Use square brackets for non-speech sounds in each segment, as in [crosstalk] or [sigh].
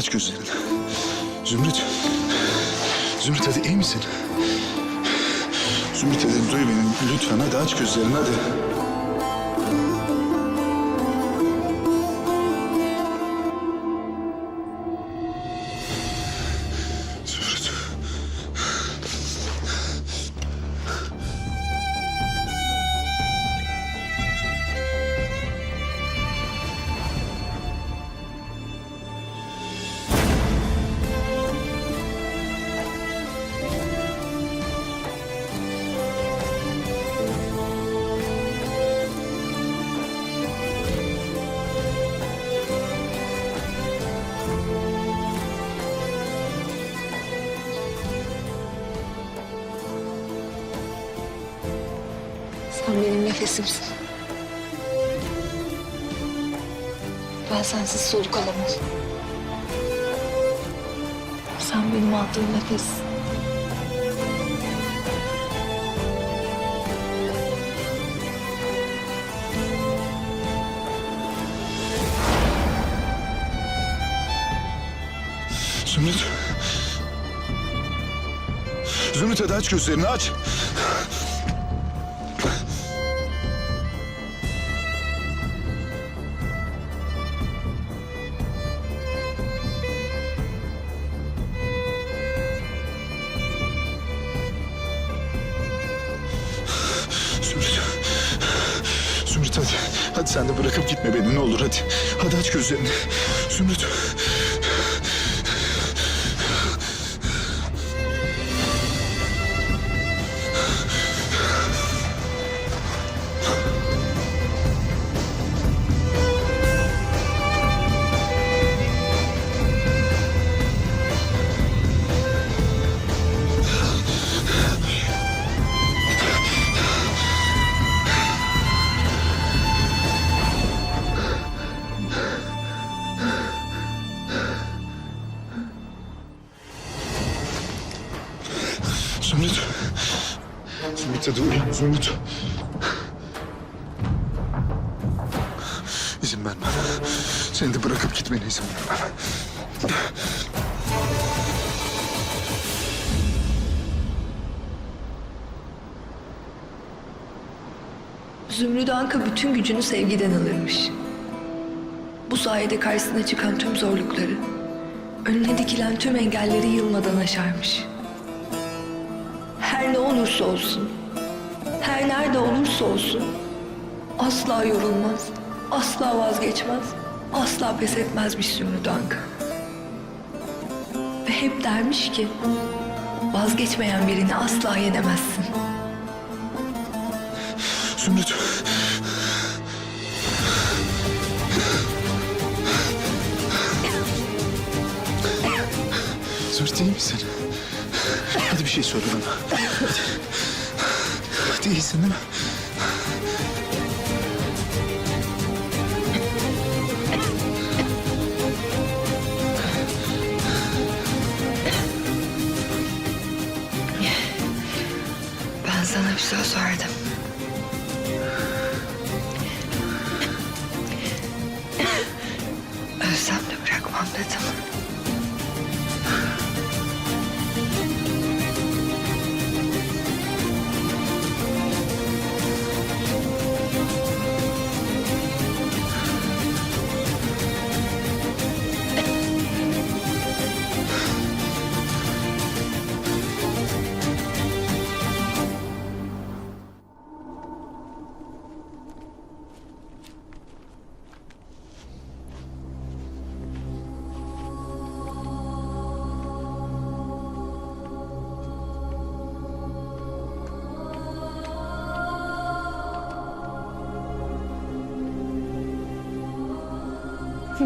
Aç gözlerini. Zümrüt. Zümrüt hadi iyi misin? Zümrüt hadi duy beni lütfen hadi aç gözlerini hadi. Ben sensiz soluk alamam. Sen benim aldığım nefes. Zümrüt. Zümrüt hadi aç gözlerini aç. Zümrüt. Zümrüt. Zümrüt. İzin vermem. Seni de bırakıp gitmene izin vermem. Zümrüt Anka bütün gücünü sevgiden alırmış. Bu sayede karşısına çıkan tüm zorlukları, önüne dikilen tüm engelleri yılmadan aşarmış. Her ne olursa olsun, her nerede olursa olsun, asla yorulmaz, asla vazgeçmez, asla pes etmezmiş Zümrüt Anka. Ve hep dermiş ki, vazgeçmeyen birini asla yenemezsin. Zümrüt. Zümrüt iyi misin? Hadi bir şey söyle bana. Hadi. İyisin değil mi? Ben sana bir söz verdim. Ölsem de bırakmam dedim.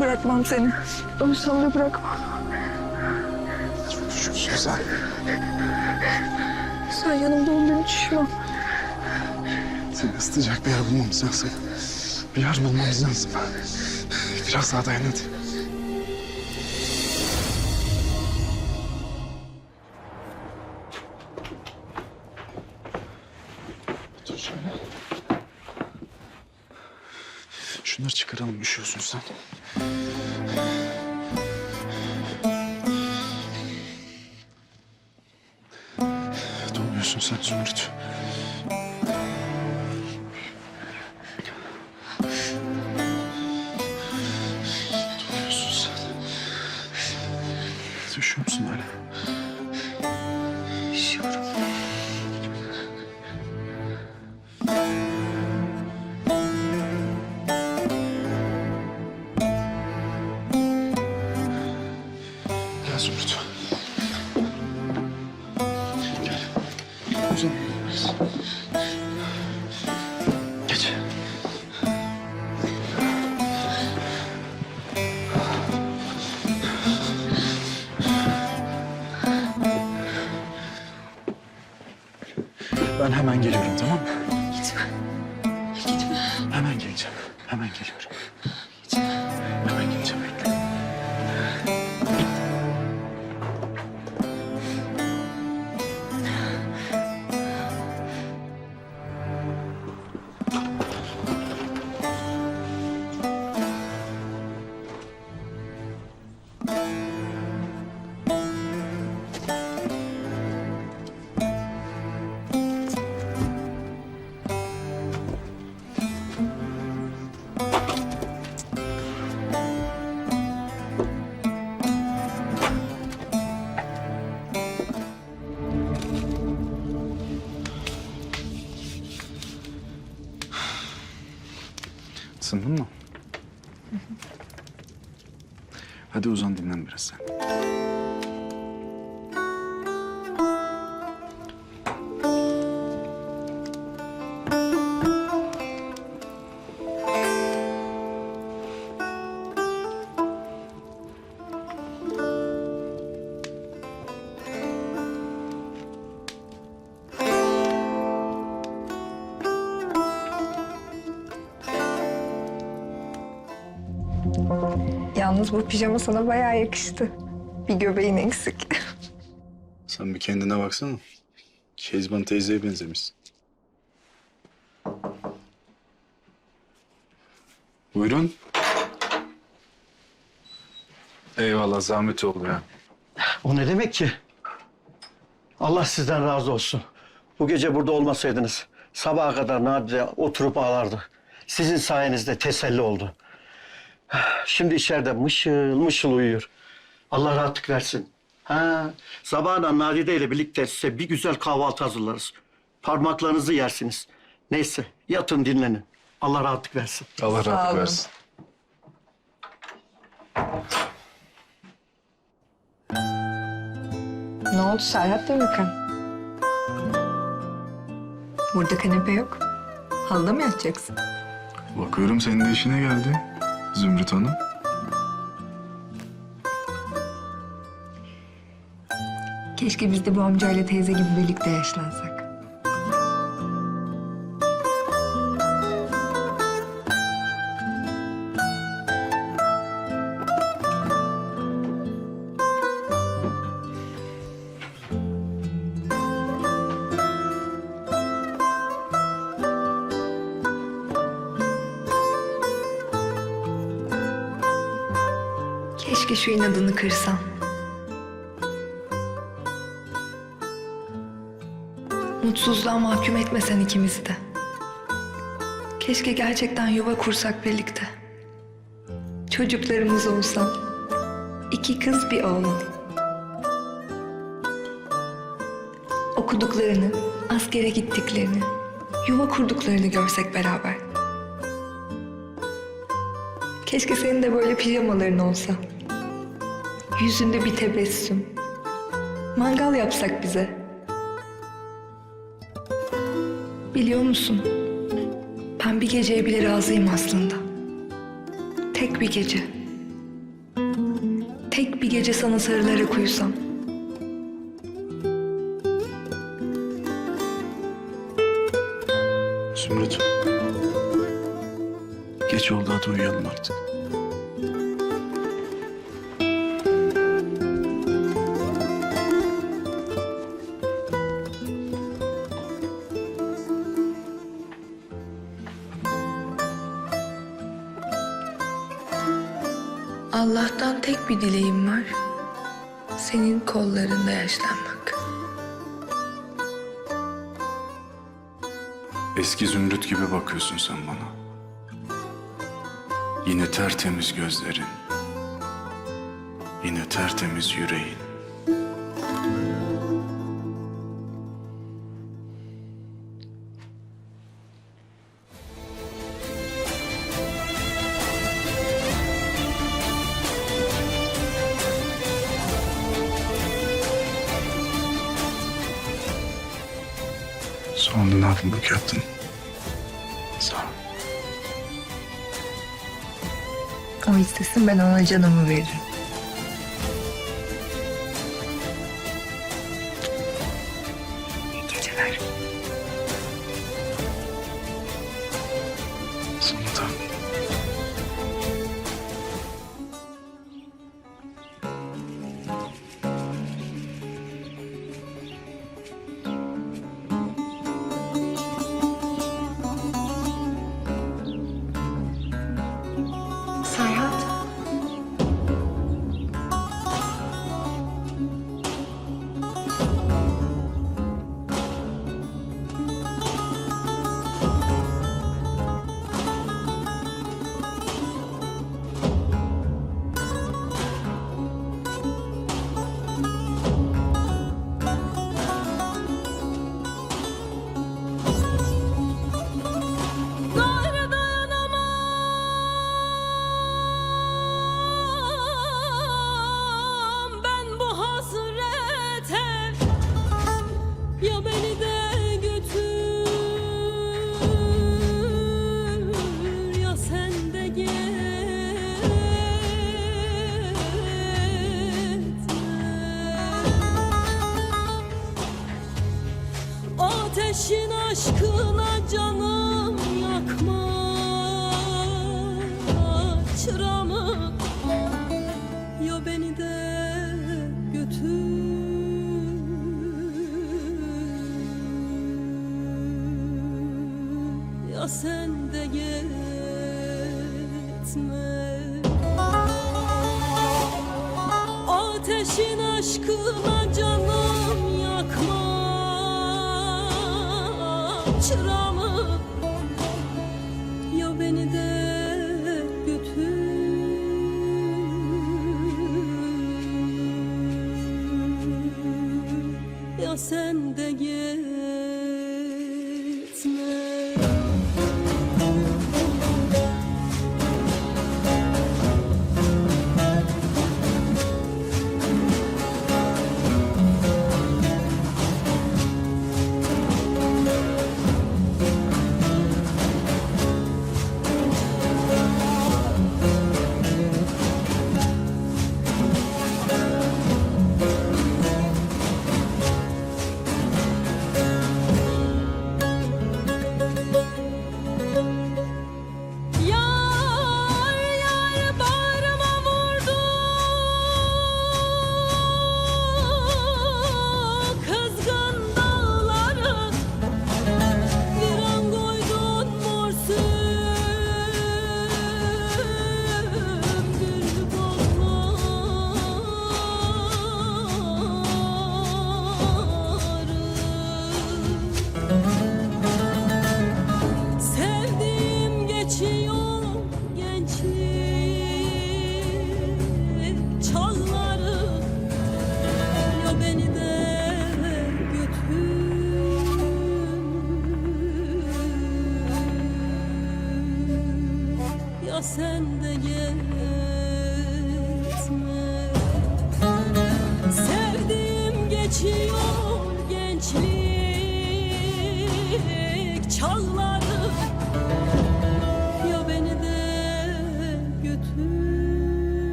Bırakmam seni. Ölsem de bırakmam. Güzel. Sen yanımda ol beni düşmem. Seni ısıtacak bir yer bulmamız lazım. Bir yer bulmamız lazım. Biraz daha dayan hadi. Dur şöyle. Şunları çıkaralım. üşüyorsun sen. sen. Üşüyor musun hala? Isındın mı? Hadi uzan dinlen biraz sen. Yalnız bu pijama sana bayağı yakıştı. Bir göbeğin eksik. [laughs] Sen bir kendine baksana. Kezban teyzeye benzemişsin. Buyurun. Eyvallah zahmet oldu ya. O ne demek ki? Allah sizden razı olsun. Bu gece burada olmasaydınız sabaha kadar Nadide oturup ağlardı. Sizin sayenizde teselli oldu. Şimdi içeride mışıl mışıl uyuyor. Allah rahatlık versin. Ha, sabahına Nadide ile birlikte size bir güzel kahvaltı hazırlarız. Parmaklarınızı yersiniz. Neyse yatın dinlenin. Allah rahatlık versin. Allah rahatlık olun. versin. ne oldu Serhat Demirkan? Burada kanepe yok. Halıda mı yatacaksın? Bakıyorum senin de işine geldi. Zümrüt Hanım. Keşke biz de bu amcayla teyze gibi birlikte yaşlansak. Keşke şu inadını kırsam. Mutsuzluğa mahkum etmesen ikimizi de. Keşke gerçekten yuva kursak birlikte. Çocuklarımız olsa. iki kız bir oğlan. Okuduklarını, askere gittiklerini, yuva kurduklarını görsek beraber. Keşke senin de böyle pijamaların olsa. Yüzünde bir tebessüm. Mangal yapsak bize. Biliyor musun? Ben bir geceye bile razıyım aslında. Tek bir gece. Tek bir gece sana sarılarak uyusam. Zümrüt. Geç oldu hadi uyuyalım artık. Bir dileğim var. Senin kollarında yaşlanmak. Eski zümrüt gibi bakıyorsun sen bana. Yine tertemiz gözlerin. Yine tertemiz yüreğin. ne yapımlık yaptın. Sağ ol. O istesin ben ona canımı veririm.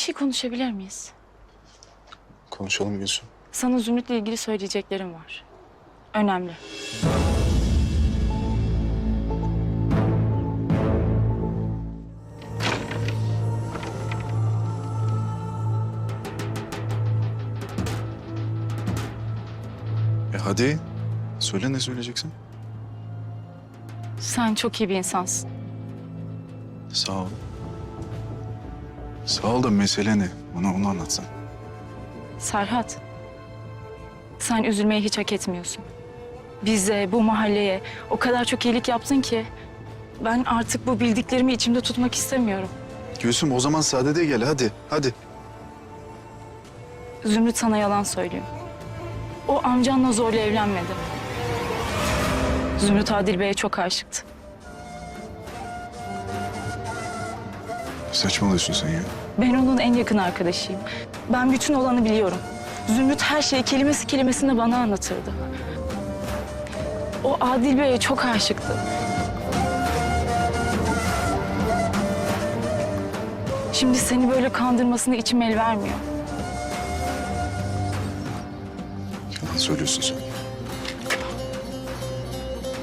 Bir şey konuşabilir miyiz? Konuşalım Gülsüm. Sana Zümrüt'le ilgili söyleyeceklerim var. Önemli. E hadi. Söyle ne söyleyeceksin? Sen çok iyi bir insansın. Sağ ol. Sağ ol da mesele ne? Bana onu anlatsan. Serhat. Sen üzülmeyi hiç hak etmiyorsun. Bize, bu mahalleye o kadar çok iyilik yaptın ki... ...ben artık bu bildiklerimi içimde tutmak istemiyorum. Gülsüm o zaman sadede gel hadi. Hadi. Zümrüt sana yalan söylüyor. O amcanla zorla evlenmedi. Zümrüt Adil Bey'e çok aşıktı. Saçmalıyorsun sen ya. Ben onun en yakın arkadaşıyım. Ben bütün olanı biliyorum. Zümrüt her şeyi kelimesi kelimesine bana anlatırdı. O Adil Bey'e çok aşıktı. Şimdi seni böyle kandırmasına içim el vermiyor. Yalan söylüyorsun sen.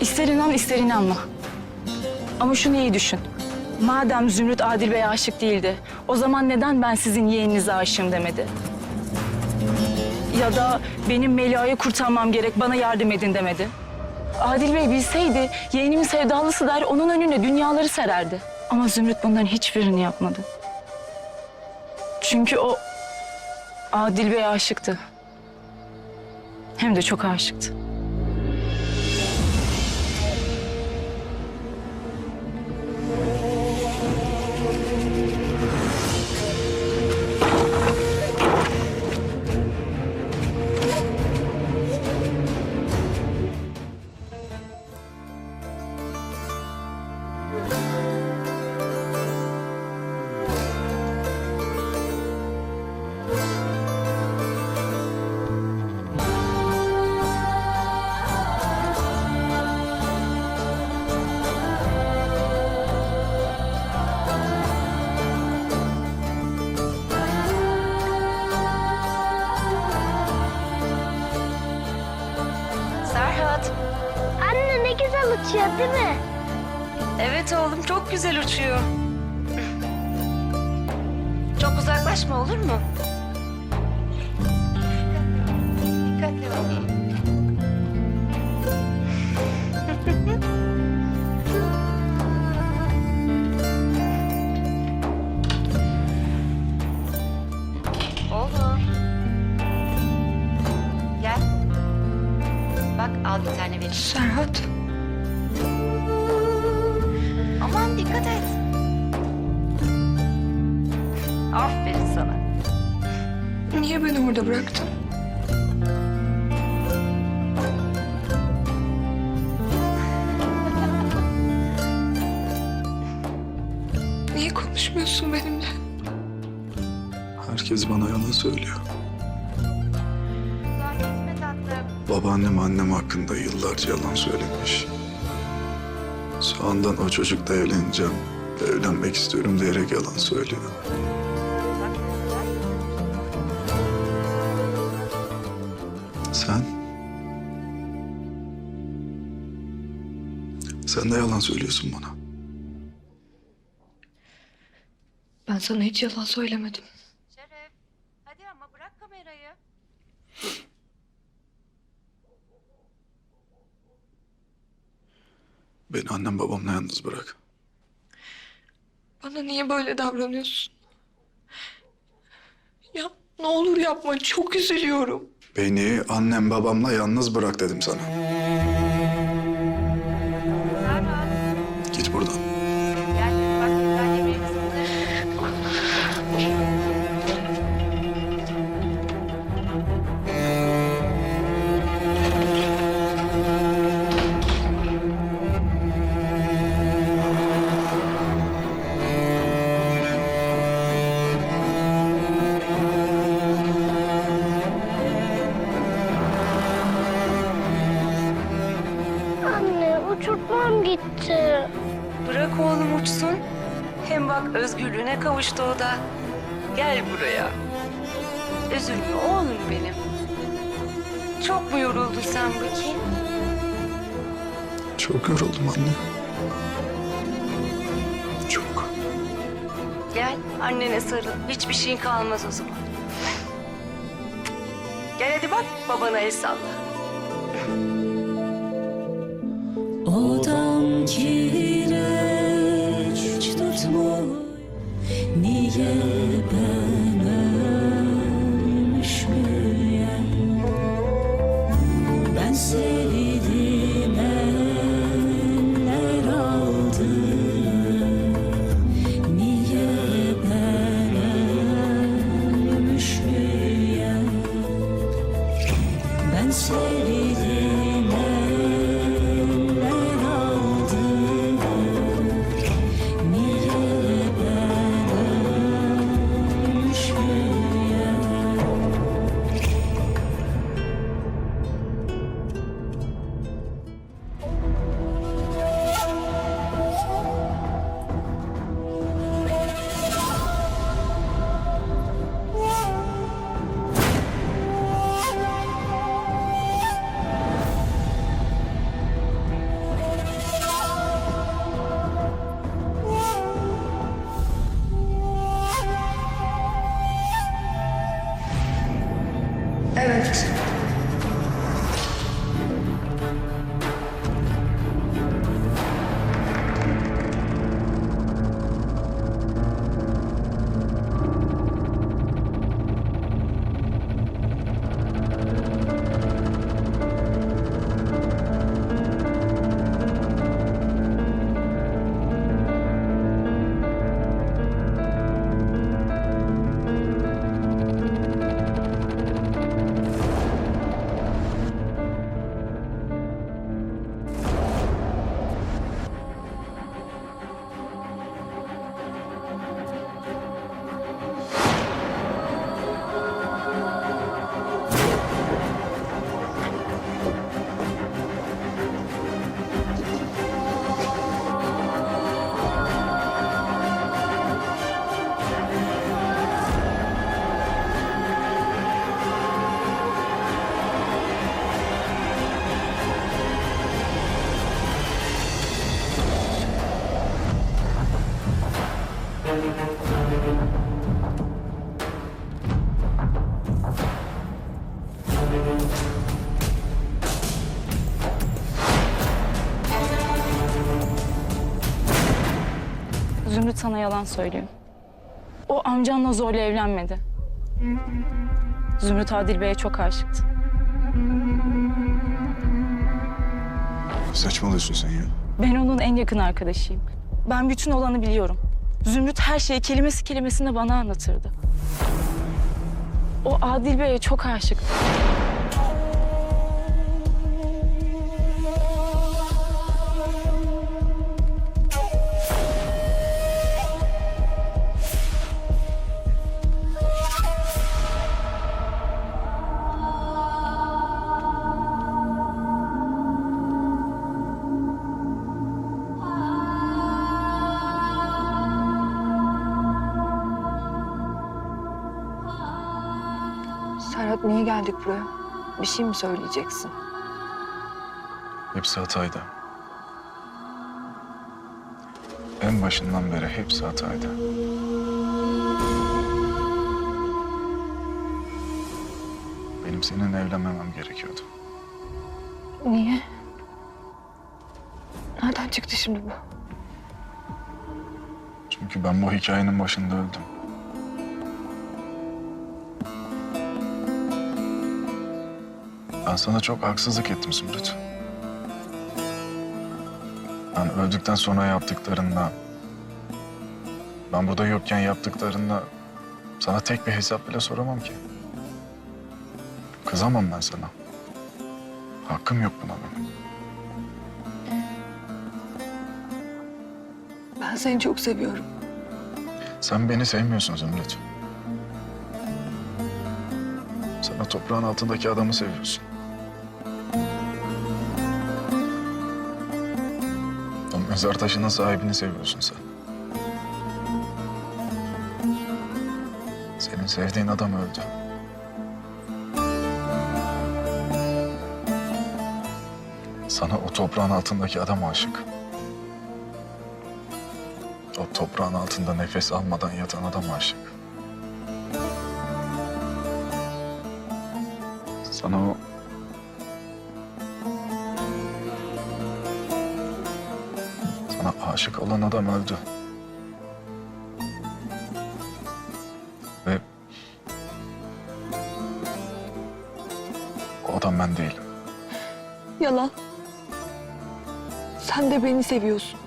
İster inan ister inanma. Ama şunu iyi düşün. Madem Zümrüt Adil Bey'e aşık değildi, o zaman neden ben sizin yeğeninize aşığım demedi? Ya da benim Melia'yı kurtarmam gerek, bana yardım edin demedi. Adil Bey bilseydi yeğenimin sevdalısı der, onun önüne dünyaları sererdi. Ama Zümrüt bunların hiçbirini yapmadı. Çünkü o Adil Bey'e aşıktı. Hem de çok aşıktı. Değil mi? Evet oğlum çok güzel uçuyor. Çok uzaklaşma olur mu? Konuşmuyorsun benimle? Herkes bana yalan söylüyor. Babaannem annem hakkında yıllarca yalan söylemiş. Soğandan o çocukla evleneceğim, evlenmek istiyorum diyerek yalan söylüyor. Sen? Sen de yalan söylüyorsun bana. Ben sana hiç yalan söylemedim. Şeref. Hadi ama bırak kamerayı. Beni annem babamla yalnız bırak. Bana niye böyle davranıyorsun? Ya ne olur yapma çok üzülüyorum. Beni annem babamla yalnız bırak dedim sana. Üzülme oğlum benim. Çok mu yoruldun sen bakayım? Çok yoruldum anne. Çok. Gel annene sarıl. Hiçbir şeyin kalmaz o zaman. Gel hadi bak babana el salla. Odam ki sana yalan söylüyor. O amcanla zorla evlenmedi. Zümrüt Adil Bey'e çok aşıktı. Saçmalıyorsun sen ya. Ben onun en yakın arkadaşıyım. Ben bütün olanı biliyorum. Zümrüt her şeyi kelimesi kelimesine bana anlatırdı. O Adil Bey'e çok aşıktı. Geldik buraya? Bir şey mi söyleyeceksin? Hepsi hataydı. En başından beri hepsi hataydı. Benim seninle evlenmemem gerekiyordu. Niye? Nereden çıktı şimdi bu? Çünkü ben bu hikayenin başında öldüm. Sana çok haksızlık ettim Zümrüt. Ben öldükten sonra yaptıklarında... Ben burada yokken yaptıklarında... Sana tek bir hesap bile soramam ki. Kızamam ben sana. Hakkım yok buna benim. Ben seni çok seviyorum. Sen beni sevmiyorsun Zümrüt. Sen toprağın altındaki adamı seviyorsun. Mezar taşının sahibini seviyorsun sen. Senin sevdiğin adam öldü. Sana o toprağın altındaki adam aşık. O toprağın altında nefes almadan yatan adam aşık. Sana o... aşık olan adam öldü. Ve o adam ben değilim. Yalan. Sen de beni seviyorsun.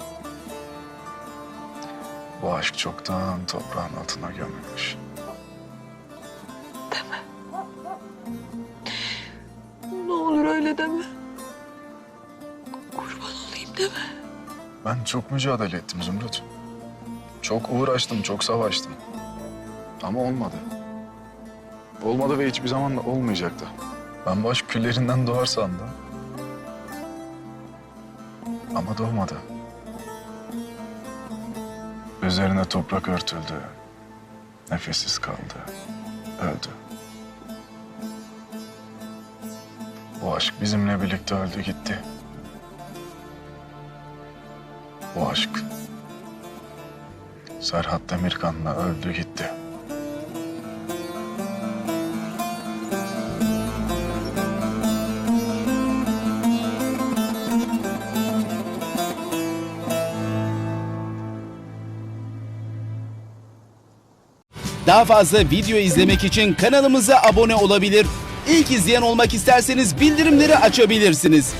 Bu aşk çoktan toprağın altına gömülmüş. Ben çok mücadele ettim Zümrüt. Çok uğraştım, çok savaştım. Ama olmadı. Olmadı ve hiçbir zaman da olmayacaktı. Ben bu aşk küllerinden doğar sandım. Ama doğmadı. Üzerine toprak örtüldü. Nefessiz kaldı. Öldü. Bu aşk bizimle birlikte öldü gitti. Bu aşk Serhat Demirkan'la öldü gitti. Daha fazla video izlemek için kanalımıza abone olabilir. İlk izleyen olmak isterseniz bildirimleri açabilirsiniz.